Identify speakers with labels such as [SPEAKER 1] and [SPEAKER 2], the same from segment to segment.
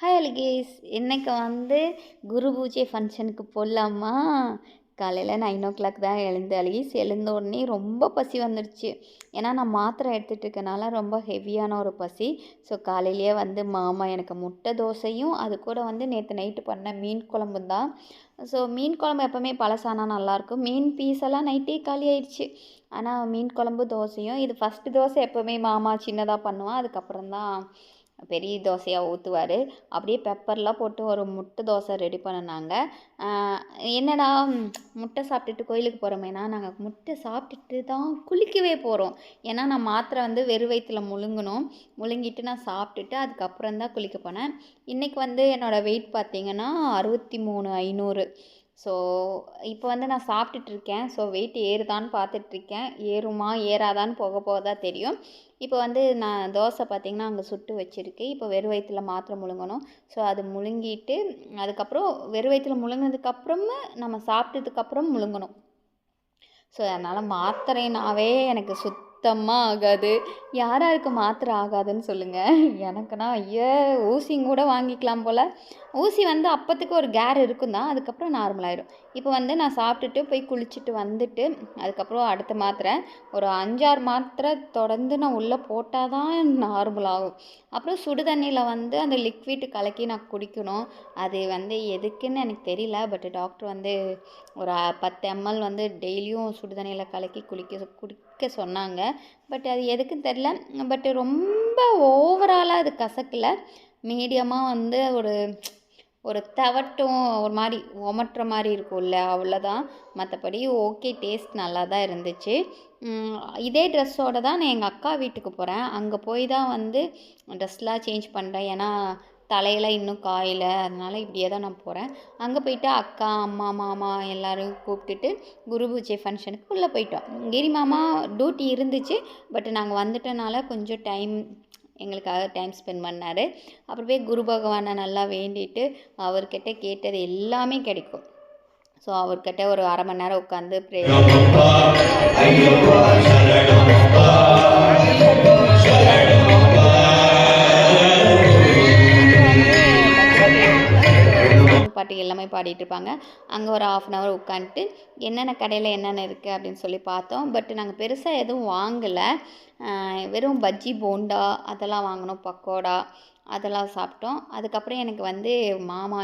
[SPEAKER 1] Hi அலிகேஸ் இன்றைக்கு வந்து குரு பூஜை ஃபங்க்ஷனுக்கு போடலாமா காலையில் நைன் ஓ கிளாக் தான் எழுந்து அலிகேஸ் எழுந்த உடனே ரொம்ப பசி வந்துடுச்சு ஏன்னா நான் மாத்திரை எடுத்துகிட்டு இருக்கனால ரொம்ப ஹெவியான ஒரு பசி. ஸோ காலையிலேயே வந்து மாமா எனக்கு முட்டை தோசையும் அது கூட வந்து நேற்று நைட்டு பண்ண மீன் குழம்பு தான். ஸோ மீன் குழம்பு எப்போவுமே பழசானா நல்லாயிருக்கும். மீன் பீஸ் எல்லாம் நைட்டே காலி ஆயிடுச்சு ஆனால் மீன் குழம்பு தோசையும் இது ஃபஸ்ட்டு தோசை எப்போவுமே மாமா சின்னதாக பண்ணுவான். அதுக்கப்புறம் தான் பெரிய தோசையாக ஊற்றுவார் அப்படியே பெப்பர்லாம் போட்டு ஒரு முட்டை தோசை ரெடி பண்ணினாங்க. என்னடா முட்டை சாப்பிட்டுட்டு கோயிலுக்கு போகிறோமேனா நாங்கள் முட்டை சாப்பிட்டுட்டு தான் குளிக்கவே போகிறோம் ஏன்னா நான் மாத்திரை வந்து வெறும் வயிற்றுல முழுங்கணும். முழுங்கிட்டு நான் சாப்பிட்டுட்டு அதுக்கப்புறம் தான் குளிக்க போனேன். இன்றைக்கி வந்து என்னோடய வெயிட் பார்த்தீங்கன்னா அறுபத்தி மூணு ஐநூறு. ஸோ இப்போ வந்து நான் சாப்பிட்டுட்டு இருக்கேன் ஸோ வெயிட் ஏறுதான்னு பார்த்துட்ருக்கேன். ஏறுமா ஏறாதான்னு போக போக தான் தெரியும். இப்போ வந்து நான் தோசை பார்த்திங்கன்னா அங்கே சுட்டு வச்சுருக்கு. இப்போ வெறும் வயிற்றுல மாத்திரை முழுங்கணும். ஸோ அது முழுங்கிட்டு அதுக்கப்புறம் வெறும் வயிற்றுல முழுங்கினதுக்கப்புறமா நம்ம சாப்பிட்டதுக்கப்புறம் முழுங்கணும். ஸோ அதனால் மாத்திரைனாவே எனக்கு சுத் சுத்தமாக ஆகாது யார் யாருக்கு மாத்திரை ஆகாதுன்னு சொல்லுங்கள் எனக்குன்னா ஐயோ ஊசியும் கூட வாங்கிக்கலாம் போல். ஊசி வந்து அப்போத்துக்கு ஒரு கேர் இருக்கும் தான் அதுக்கப்புறம் நார்மல் இப்போ வந்து நான் சாப்பிட்டுட்டு போய் குளிச்சுட்டு வந்துட்டு அதுக்கப்புறம் அடுத்த மாத்திரை ஒரு அஞ்சாறு மாத்திரை தொடர்ந்து நான் உள்ளே போட்டால் தான் நார்மல் ஆகும். அப்புறம் சுடு தண்ணியில் வந்து அந்த லிக்விட் கலக்கி நான் குடிக்கணும். அது வந்து எதுக்குன்னு எனக்கு தெரியல பட் டாக்டர் வந்து ஒரு பத்து எம்எல் வந்து டெய்லியும் சுடு தண்ணியில் கலக்கி குளிக்க குடிக்க சொன்னாங்க. பட் அது எதுக்குன்னு தெரில பட் ரொம்ப ஓவராலாக அது கசக்கல. மீடியமாக வந்து ஒரு ஒரு தவட்டும் ஒரு மாதிரி உமட்டுற மாதிரி இருக்கும்ல அவ்வளோதான் மற்றபடி ஓகே டேஸ்ட் நல்லா தான் இருந்துச்சு இதே ட்ரெஸ்ஸோடு தான் நான் எங்கள் அக்கா வீட்டுக்கு போகிறேன் அங்கே போய் தான் வந்து ட்ரெஸ்லாம் சேஞ்ச் பண்ணுறேன் ஏன்னா தலையெல்லாம் இன்னும் காயலை. அதனால் இப்படியே தான் நான் போகிறேன் அங்கே போயிட்டு அக்கா அம்மா மாமா எல்லோரும் கூப்பிட்டுட்டு குரு பூஜை ஃபங்க்ஷனுக்கு உள்ளே போயிட்டோம். கிரி மாமா டியூட்டி இருந்துச்சு. பட் நாங்கள் வந்துட்டனால கொஞ்சம் டைம் எங்களுக்காக டைம் ஸ்பெண்ட் பண்ணார். அப்புறம் போய் குரு பகவானை நல்லா வேண்டிட்டு அவர்கிட்ட கேட்டது எல்லாமே கிடைக்கும். ஸோ அவர்கிட்ட ஒரு அரை மணி நேரம் உட்காந்து ப்ரே எல்லாமே பாடிட்டு இருப்பாங்க. அங்கே ஒரு ஆஃப் அன் ஹவர் உட்காந்துட்டு என்னென்ன கடையில் என்னென்ன இருக்குது அப்படின்னு சொல்லி பார்த்தோம். பட் நாங்கள் பெருசாக எதுவும் வாங்கலை. வெறும் பஜ்ஜி போண்டா அதெல்லாம் வாங்கினோம் பக்கோடா. அதெல்லாம் சாப்பிட்டோம். அதுக்கப்புறம் எனக்கு வந்து மாமா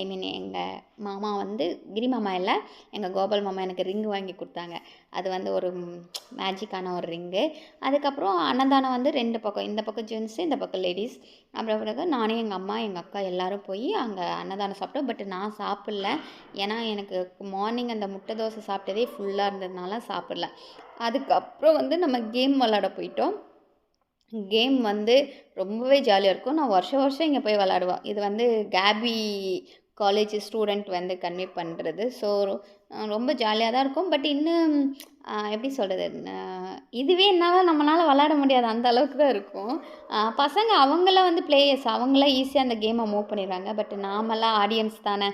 [SPEAKER 1] ஐ மீன் எங்கள் மாமா வந்து கிரி மாமா இல்லை எங்கள் கோபால் மாமா எனக்கு ரிங்கு வாங்கி கொடுத்தாங்க. அது வந்து ஒரு மேஜிக்கான ஒரு ரிங்கு. அதுக்கப்புறம் அன்னதானம் வந்து ரெண்டு பக்கம் இந்த பக்கம் ஜென்ஸு இந்த பக்கம் லேடிஸ். அப்புறம் பிறகு நானே எங்கள் அம்மா எங்கள் அக்கா எல்லோரும் போய் அங்கே அன்னதானம் சாப்பிட்டோம். பட் நான் சாப்பிட்ல. ஏன்னா எனக்கு மார்னிங் அந்த முட்டை தோசை சாப்பிட்டதே ஃபுல்லாக இருந்ததுனால சாப்பிட்ல. அதுக்கப்புறம் வந்து நம்ம கேம் விளாட போயிட்டோம். கேம் வந்து ரொம்பவே ஜாலியாக இருக்கும். நான் வருஷம் வருஷம் இங்கே போய் விளாடுவேன் இது வந்து கேபி காலேஜ் ஸ்டூடெண்ட் வந்து கன்வே பண்ணுறது ஸோ ரொம்ப ஜாலியாக தான் இருக்கும். பட் இன்னும் எப்படி சொல்கிறது இதுவே என்னால் நம்மளால் விளாட முடியாது. அந்த அளவுக்கு தான் இருக்கும். பசங்க அவங்கள வந்து பிளேயர்ஸ் அவங்களாம் ஈஸியாக அந்த கேமை மூவ் பண்ணிடுவாங்க பட் நாமெல்லாம் ஆடியன்ஸ் தானே.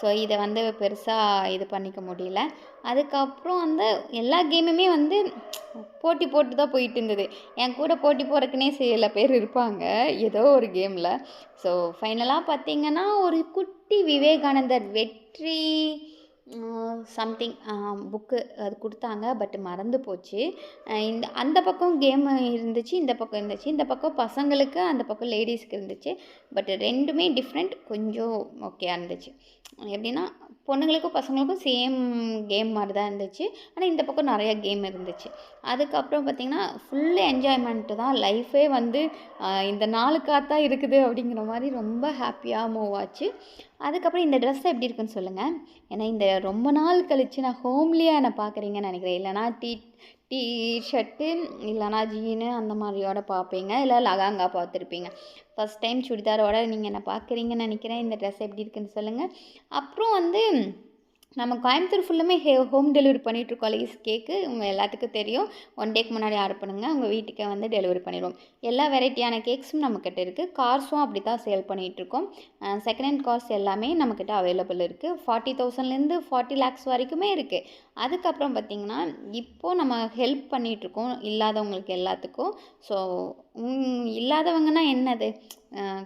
[SPEAKER 1] ஸோ இதை வந்து பெருசாக இது பண்ணிக்க முடியல. அதுக்கப்புறம் வந்து எல்லா கேமுமே வந்து போட்டி போட்டு தான் போயிட்டு இருந்தது. என் கூட போட்டி போடுறதுக்குனே சில பேர் இருப்பாங்க. ஏதோ ஒரு கேமில் ஸோ ஃபைனலாக பார்த்தீங்கன்னா ஒரு குட் குட்டி விவேகானந்தர் வெற்றி சம்திங் புக்கு அது கொடுத்தாங்க பட் மறந்து போச்சு. இந்த அந்த பக்கம் கேம் இருந்துச்சு இந்த பக்கம் இருந்துச்சு இந்த பக்கம் பசங்களுக்கு அந்த பக்கம் லேடிஸ்க்கு இருந்துச்சு பட் ரெண்டுமே டிஃப்ரெண்ட் கொஞ்சம் ஓகேயாக இருந்துச்சு. எப்படின்னா பொண்ணுங்களுக்கும் பசங்களுக்கும் சேம் கேம் மாதிரி தான் இருந்துச்சு. ஆனால் இந்த பக்கம் நிறைய கேம் இருந்துச்சு. அதுக்கப்புறம் பார்த்திங்கன்னா ஃபுல் என்ஜாய்மெண்ட்டு தான் லைஃபே வந்து இந்த நாளுக்காக தான் இருக்குது அப்படிங்கிற மாதிரி ரொம்ப ஹாப்பியாக மூவ் ஆச்சு. அதுக்கப்புறம் இந்த ட்ரெஸ் எப்படி இருக்குன்னு சொல்லுங்கள் ஏன்னா இந்த ரொம்ப நாள் கழித்து நான் ஹோம்லியாக என்னை பார்க்குறீங்கன்னு நினைக்கிறேன். இல்லைனா டீ டீ ஷர்ட்டு இல்லைனா ஜீனு அந்த மாதிரியோட பார்ப்பீங்க. இல்லை லகாங்கா பார்த்துருப்பீங்க. ஃபஸ்ட் டைம் சுடிதாரோட நீங்கள் என்னை பார்க்குறீங்கன்னு நினைக்கிறேன். இந்த ட்ரெஸ் எப்படி இருக்குன்னு சொல்லுங்கள் அப்புறம் வந்து நம்ம கோயம்புத்தூர் ஃபுல்லுமே ஹே ஹோம் டெலிவரி பண்ணிகிட்ருக்கோம் லேஸ் கேக்கு உங்கள் எல்லாத்துக்கும் தெரியும். ஒன் டேக்கு முன்னாடி ஆர்டர் பண்ணுங்கள் உங்கள் வீட்டுக்கே வந்து டெலிவரி பண்ணிடுவோம். எல்லா வெரைட்டியான கேக்ஸும் நம்மக்கிட்ட இருக்குது கார்ஸும் அப்படி தான் சேல் பண்ணிகிட்ருக்கோம் செகண்ட் ஹேண்ட் கார்ஸ் எல்லாமே நம்மக்கிட்ட அவைலபிள் இருக்குது ஃபார்ட்டி தௌசண்ட்லேருந்து ஃபார்ட்டி லேக்ஸ் வரைக்குமே இருக்குது அதுக்கப்புறம் பார்த்திங்கன்னா இப்போது நம்ம ஹெல்ப் பண்ணிகிட்ருக்கோம் இல்லாதவங்களுக்கு எல்லாத்துக்கும். ஸோ இல்லாதவங்கன்னா என்னது?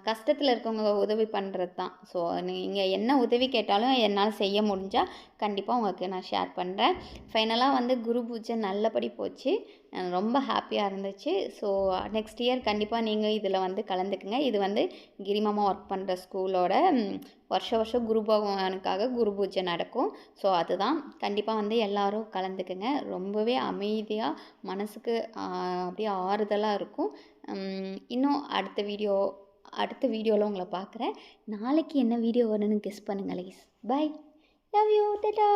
[SPEAKER 1] கஷ்டத்தில் இருக்கவங்க உதவி பண்ணுறது தான் ஸோ நீங்கள் என்ன உதவி கேட்டாலும் என்னால் செய்ய முடிஞ்சால் கண்டிப்பாக உங்களுக்கு நான் ஷேர் பண்ணுறேன் ஃபைனலாக வந்து குரு பூஜை நல்லபடி போச்சு. ரொம்ப ஹாப்பியாக இருந்துச்சு. ஸோ நெக்ஸ்ட் இயர் கண்டிப்பாக நீங்கள் இதில் வந்து கலந்துக்குங்க. இது வந்து கிரிமாமா ஒர்க் பண்ணுற ஸ்கூலோட வருஷ வருஷம் குரு பகவானுக்காக குரு பூஜை நடக்கும். ஸோ அதுதான். கண்டிப்பாக வந்து எல்லோரும் கலந்துக்குங்க. ரொம்பவே அமைதியாக மனசுக்கு அப்படியே ஆறுதலாக இருக்கும். இன்னும் அடுத்த வீடியோ அடுத்த வீடியோவில் உங்களை பார்க்குறேன் நாளைக்கு என்ன வீடியோ வரும்னு கெஸ் பண்ணுங்க லைஸ் பை லவ் யூ டட்டா